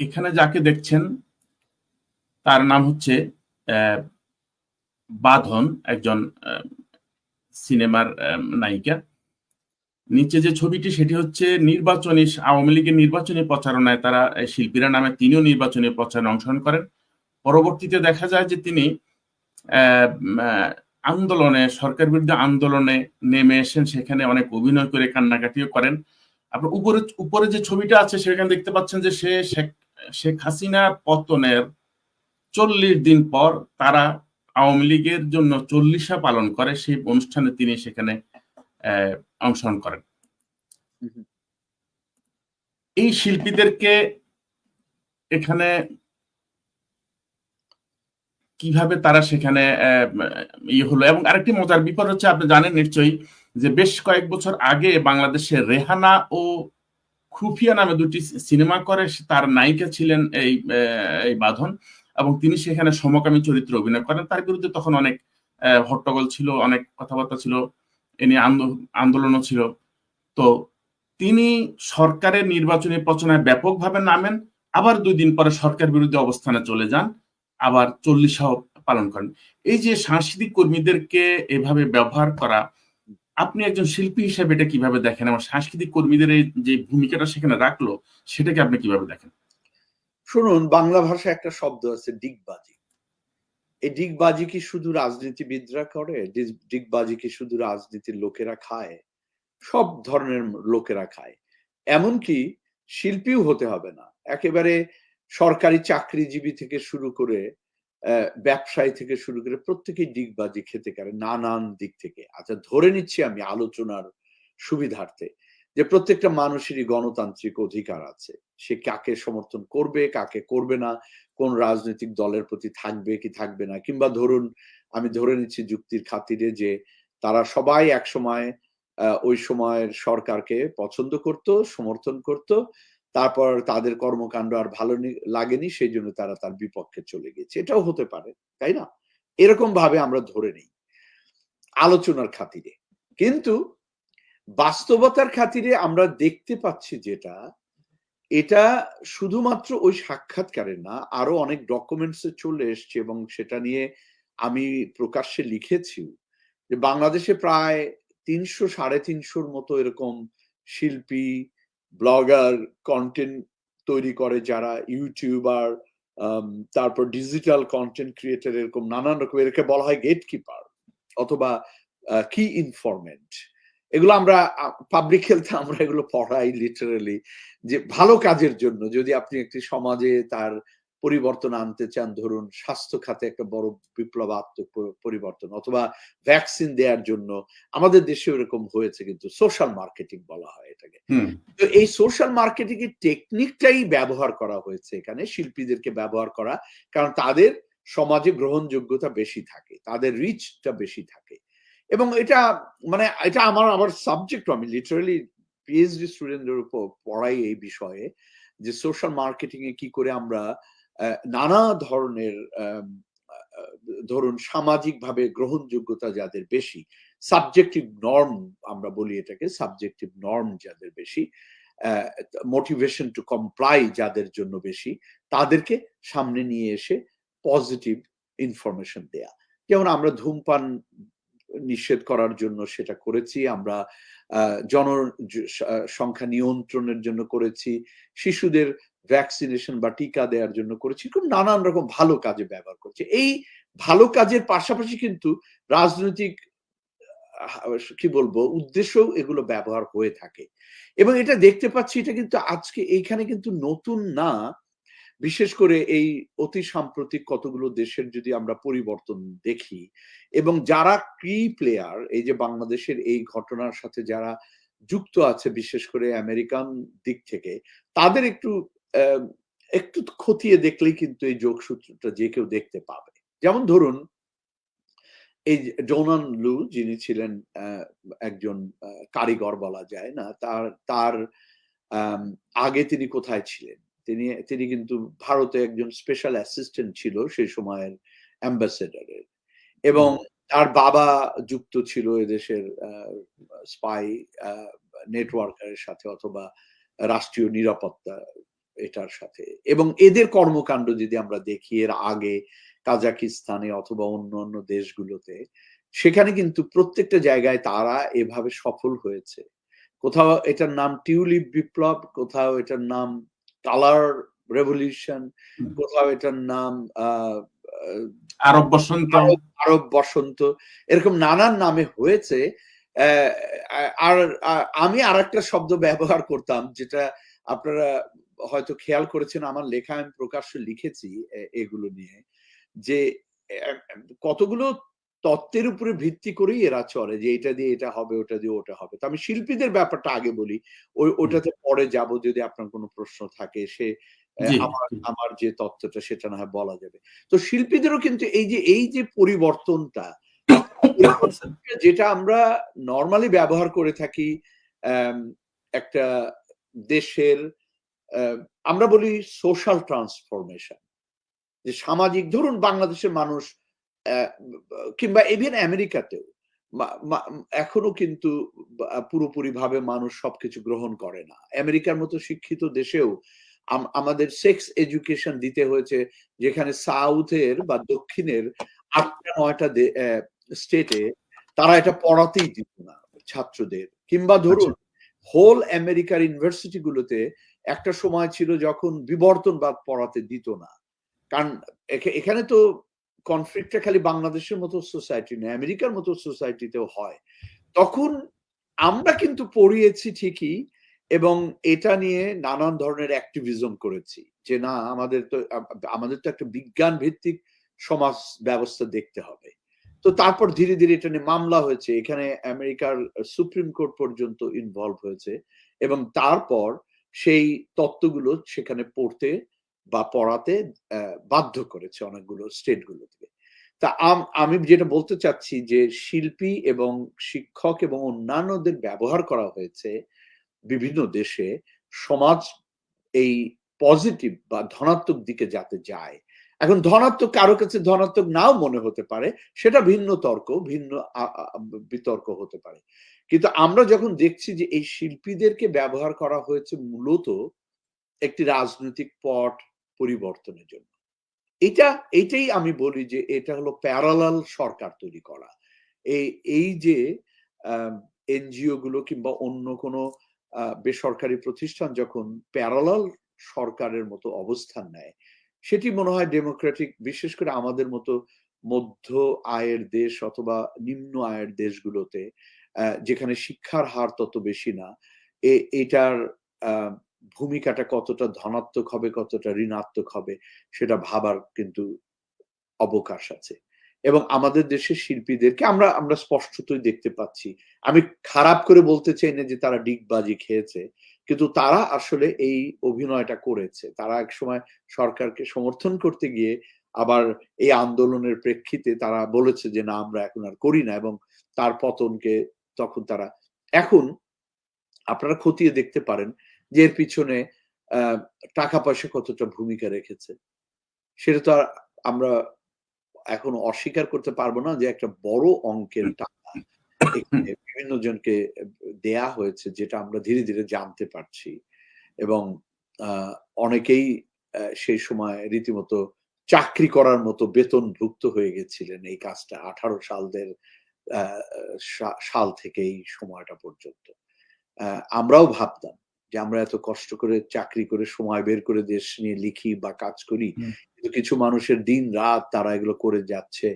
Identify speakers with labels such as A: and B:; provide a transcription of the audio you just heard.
A: এখানে যাকে দেখছেন, তার নাম হচ্ছে বাঁধন, একজন সিনেমার নায়িকা। নিচে যে ছবিটি, সেটি হচ্ছে নির্বাচনী, আওয়ামী লীগের নির্বাচনী প্রচারণায় তারা শিল্পীরা নামে তিনিও নির্বাচনী প্রচারণা অংশগ্রহণ করেন। পরবর্তীতে দেখা যায় যে তিনি আন্দোলনে, সরকার বিরুদ্ধে আন্দোলনে নেমে এসেন, সেখানে অনেক অভিনয় করে, কান্নাকাটিও করেন। আপনার উপরে উপরে যে ছবিটা আছে, সেখানে দেখতে পাচ্ছেন যে সে শেখ হাসিনা পতনের চল্লিশ দিন পর তারা আওয়ামী লীগের জন্য চল্লিশা পালন করে, সেই অনুষ্ঠানে তিনি সেখানে অংশগ্রহণ করেন। এই শিল্পীদেরকে এখানে কীভাবে তারা সেখানে ইয়ে হলো? এবং আরেকটি মজার বিপদ হচ্ছে, আপনি জানেন নিশ্চয়ই যে বেশ কয়েক বছর আগে বাংলাদেশে রেহানা ও খুফিয়া নামে দুটি সিনেমা করে তার নায়িকা ছিলেন এই এই বাঁধন, এবং তিনি সেখানে সমকামী চরিত্রে অভিনয় করেন। তার বিরুদ্ধে তখন অনেক হট্টগোল ছিল, অনেক কথাবার্তা ছিল, এ নিয়ে আন্দোলনও ছিল। তো তিনি সরকারের নির্বাচনী প্রচারণায় ব্যাপকভাবে নামেন, আবার দুই দিন পরে সরকার বিরুদ্ধে অবস্থানে চলে যান, আবার চল্লিশাও পালন করেন। এই যে সাংস্কৃতিক কর্মীদেরকে এভাবে ব্যবহার করা আপনি একজন শিল্পী হিসেবে এটা কীভাবে দেখেন? এবং সাংস্কৃতিক কর্মীদের এই যে ভূমিকাটা সেখানে রাখল, সেটাকে আপনি কীভাবে দেখেন?
B: শুনুন, বাংলা ভাষায় একটা শব্দ আছে ডিগবাজি। এই ডিগবাজি কি শুধু রাজনীতিবিদরা করে? ডিগ- ডিগবাজি কি শুধু রাজনীতির লোকেরা খায়? সব ধরনের লোকেরা খায়। এমনকি শিল্পীও হতে হবে না। একেবারে সরকারি চাকরিজীবী থেকে শুরু করে ব্যবসায়ী থেকে শুরু করে প্রত্যেকেই ডিগবাজি খেতে পারে নানান দিক থেকে আচ্ছা ধরে নিচ্ছি আমি আলোচনার সুবিধার্থে, যে প্রত্যেকটা মানুষেরই গণতান্ত্রিক অধিকার আছে। সে কাকে সমর্থন করবে, কাকে করবে না, কোন রাজনৈতিক দলের প্রতি থাকবে কি থাকবে না, কিংবা ধরুন আমি ধরে নিচ্ছি যুক্তির খাতিরে যে তারা সবাই এক সময় ওই সময়ের সরকারকে পছন্দ করত, সমর্থন করত তারপর তাদের কর্মকাণ্ড আর ভালো লাগেনি, সেই জন্য তারা তার বিপক্ষে চলে গেছে এটাও হতে পারে, তাই না? এরকম ভাবে আমরা ধরে নিই আলোচনার খাতিরে। কিন্তু বাস্তবতার খাতিরে আমরা দেখতে পাচ্ছি যেটা, এটা শুধুমাত্র ওই সাক্ষাৎকারের না, আরও অনেক ডকুমেন্টস চলে এসছে এবং সেটা নিয়ে আমি প্রকাশ্যে লিখেছি যে বাংলাদেশে প্রায় তিনশো সাড়ে তিনশোর মতো এরকম শিল্পী ব্লগার কন্টেন্ট তৈরি করে যারা ইউটিউবার তারপর ডিজিটাল কন্টেন্ট ক্রিয়েটার এরকম নানান রকম এরকে বলা হয় গেট কিপার অথবা কি ইনফরমেন্ট এগুলো আমরা পাবলিক হেলথে আমরা এগুলো পড়াই লিটারালি যে ভালো কাজের জন্য। যদি আপনি একটি সমাজে তার পরিবর্তন আনতে চান ধরুন স্বাস্থ্য খাতে একটা বড় বিপ্লবাত্মক পরিবর্তন অথবা ভ্যাকসিন দেওয়ার জন্য। আমাদের দেশে এরকম হয়েছে কিন্তু সোশ্যাল মার্কেটিং বলা হয় এটাকে। তো এই সোশ্যাল মার্কেটিং এর টেকনিকটাই ব্যবহার করা হয়েছে এখানে শিল্পীদেরকে ব্যবহার করা কারণ তাদের সমাজে গ্রহণযোগ্যতা বেশি থাকে তাদের রিচটা বেশি থাকে। এবং এটা মানে এটা আমার আমার সাবজেক্ট আমি লিটারালি পিএইচডি স্টুডেন্টদের উপর পড়াই এই বিষয়ে যে সোশ্যাল মার্কেটিং এ কি করে আমরা নানা ধরনের ধরুন সামাজিকভাবে গ্রহণযোগ্যতা যাদের বেশি সাবজেক্টিভ নর্ম আমরা বলি এটাকে সাবজেক্টিভ নর্ম যাদের বেশি মোটিভেশন টু কমপ্লাই যাদের জন্য বেশি, তাদেরকে সামনে নিয়ে এসে পজিটিভ ইনফরমেশন দেয়া। যেমন আমরা ধূমপান নিষেধ করার জন্য সেটা করেছি, আমরা জন সংখ্যা নিয়ন্ত্রণের জন্য করেছি, শিশুদের ভ্যাকসিনেশন বা টিকা দেওয়ার জন্য করেছি, খুব নানান রকম ভালো কাজে ব্যবহার করছে। এই ভালো কাজের পাশাপাশি কিন্তু রাজনৈতিক, কি বলব, উদ্দেশ্যও এগুলো ব্যবহার হয়ে থাকে। এবং এটা দেখতে পাচ্ছি, এটা কিন্তু আজকে এইখানে কিন্তু নতুন না, বিশেষ করে এই অতি সাম্প্রতিক কতগুলো দেশের যদি আমরা পরিবর্তন দেখি, এবং যারা কি প্লেয়ার এই যে বাংলাদেশের এই ঘটনার সাথে যারা যুক্ত আছে, বিশেষ করে আমেরিকান দিক থেকে, তাদের একটু একটু খতিয়ে দেখলেই কিন্তু এই যোগসূত্রটা যে কেউ দেখতে পাবে। যেমন ধরুন এই যে ডোনান লু যিনি ছিলেন একজন কারিগর বলা যায় না তার তার আগে তিনি কোথায় ছিলেন? তিনি তিনি কিন্তু ভারতে একজন স্পেশাল অ্যাসিস্ট্যান্ট ছিল সেই সময়ের অ্যাম্বাসেডারের এবং তার বাবা যুক্ত ছিল এদেশের স্পাই নেটওয়ার্কের সাথে অথবা রাষ্ট্রীয় নিরাপত্তা এটার সাথে। এবং এদের কর্মকাণ্ড যদি আমরা দেখি এর আগে কাজাকিস্তানে অথবা অন্য অন্য দেশগুলোতে সেখানে কিন্তু প্রত্যেকটা জায়গায় তারা এভাবে সফল হয়েছে। কোথাও এটার নাম টিউলিপ বিপ্লব কোথাও এটার নাম কালার রেভলিউশন কোথাও এটার নাম
A: আরব বসন্ত।
B: আরব বসন্ত এরকম নানান নামে হয়েছে। আর আমি আর একটা শব্দ ব্যবহার করতাম যেটা আপনারা হয়তো খেয়াল করেছেন আমার লেখা আমি প্রকাশ্য লিখেছি এগুলো নিয়ে যে কতগুলো তত্ত্বের উপরে ভিত্তি করেই এরা চলে যে এটা দিয়ে এটা হবে ওটা দিয়ে ওটা হবে। তো আমি শিল্পীদের ব্যাপারটা আগে বলি ওই ওটাতে পরে যাব যদি আপনার কোনো প্রশ্ন থাকে সে আমার আমার যে তত্ত্বটা সেটা না হয় বলা যাবে। তো শিল্পীদেরও কিন্তু এই যে এই যে পরিবর্তনটা যেটা আমরা নর্মালি ব্যবহার করে থাকি একটা দেশের আমরা বলি সোশ্যাল ট্রান্সফরমেশন যে সামাজিক ধরুন বাংলাদেশের মানুষ কিংবা ইভেন আমেরিকাতেও এখনও কিন্তু পুরোপুরি ভাবে মানুষ সবকিছু গ্রহণ করে না। আমেরিকার মতো শিক্ষিত দেশেও আম- আমাদের সেক্স এডুকেশন দিতে হয়েছে যেখানে সাউথের বা দক্ষিণের আটটা নয়টা স্টেটে তারা এটা পড়াতেই দিত না ছাত্রদের। কিংবা ধরুন হোল আমেরিকার ইউনিভার্সিটি গুলোতে একটা সময় ছিল যখন বিবর্তনবাদ পড়াতে দিত না। কারণ এখানে তো কনফ্লিক্টটা খালি বাংলাদেশের মতো সোসাইটি নয়, আমেরিকার মতো সোসাইটিতেও হয়। তখন আমরা কিন্তু পড়িয়েছি ঠিকই এবং এটা নিয়ে নানান ধরনের অ্যাক্টিভিজম করেছি যে না, আমাদের তো আমাদের তো একটা বিজ্ঞান ভিত্তিক সমাজ ব্যবস্থা দেখতে হবে। তো তারপর ধীরে ধীরে এটা নিয়ে মামলা হয়েছে। এখানে আমেরিকার সুপ্রিম কোর্ট পর্যন্ত ইনভলভ হয়েছে এবং তারপর সেই তত্ত্বগুলো সেখানে পড়তে বা পড়াতে বাধ্য করেছে অনেকগুলো স্টেটগুলো থেকে। তা আমি যেটা বলতে চাচ্ছি যে শিল্পী এবং শিক্ষক এবং অন্যান্যদের ব্যবহার করা হয়েছে বিভিন্ন দেশে সমাজ এই পজিটিভ বা ধনাত্মক দিকে যাতে যায় এখন ধনাত্মক কারও কাছে ধনাত্মক নাও মনে হতে পারে, সেটা ভিন্ন তর্ক, ভিন্ন বিতর্ক হতে পারে। কিন্তু আমরা যখন দেখছি যে এই শিল্পীদেরকে ব্যবহার করা হয়েছে মূলত একটি রাজনৈতিক পট পরিবর্তনের জন্য। এটা, এটাই আমি বলি যে এটা হলো প্যারালাল সরকার তৈরি করা। এই এই যে এনজিও গুলো কিংবা অন্য কোনো বেসরকারি প্রতিষ্ঠান যখন প্যারালাল সরকারের মতো অবস্থান নেয় সেটি মনে হয় ডেমোক্রেটিক বিশেষ করে আমাদের মতো মধ্য আয়ের দেশ অথবা নিম্ন আয়ের দেশগুলোতে যেখানে শিক্ষার হার তত বেশি না এটার ভূমিকাটা কতটা ধনাত্মক হবে, কতটা ঋণাত্মক হবে, সেটা ভাবার কিন্তু অবকাশ আছে। এবং আমাদের দেশের শিল্পীদেরকে আমরা আমরা স্পষ্টতই দেখতে পাচ্ছি। আমি খারাপ করে বলতে চাই না যে তারা ডিগবাজি খেয়েছে কিন্তু তারা আসলে এই অভিনয়টা করেছে। তারা এক সময় সরকারকে সমর্থন করতে গিয়ে আবার এই আন্দোলনের প্রেক্ষিতে তারা বলেছে যে না আমরা এখন আর করি না। এবং তার পতনকে তখন তারা এখন আপনারা খতিয়ে দেখতে পারেন যে এর পিছনে আহ, টাকা পয়সা কতটা ভূমিকা রেখেছে। সেটা তো আর আমরা এখন অস্বীকার করতে পারব না যে একটা বড় অঙ্কের টাকা বিভিন্ন জনকে দেয়া হয়েছে যেটা আমরা ধীরে ধীরে জানতে পারছি এবং অনেকেই সেই সময় রীতিমতো চাকরি করার মতো বেতনভুক্ত হয়ে গেছিলেন এই কাজটা আঠারো সালদের সাল থেকে এই সময়টা পর্যন্ত। আহ, আমরাও ভাবতাম যে আমরা এত কষ্ট করে চাকরি করে সময় বের করে দেশ নিয়ে লিখি বা কাজ করি কিন্তু কিছু মানুষের দিন রাত তারা এগুলো করে যাচ্ছে।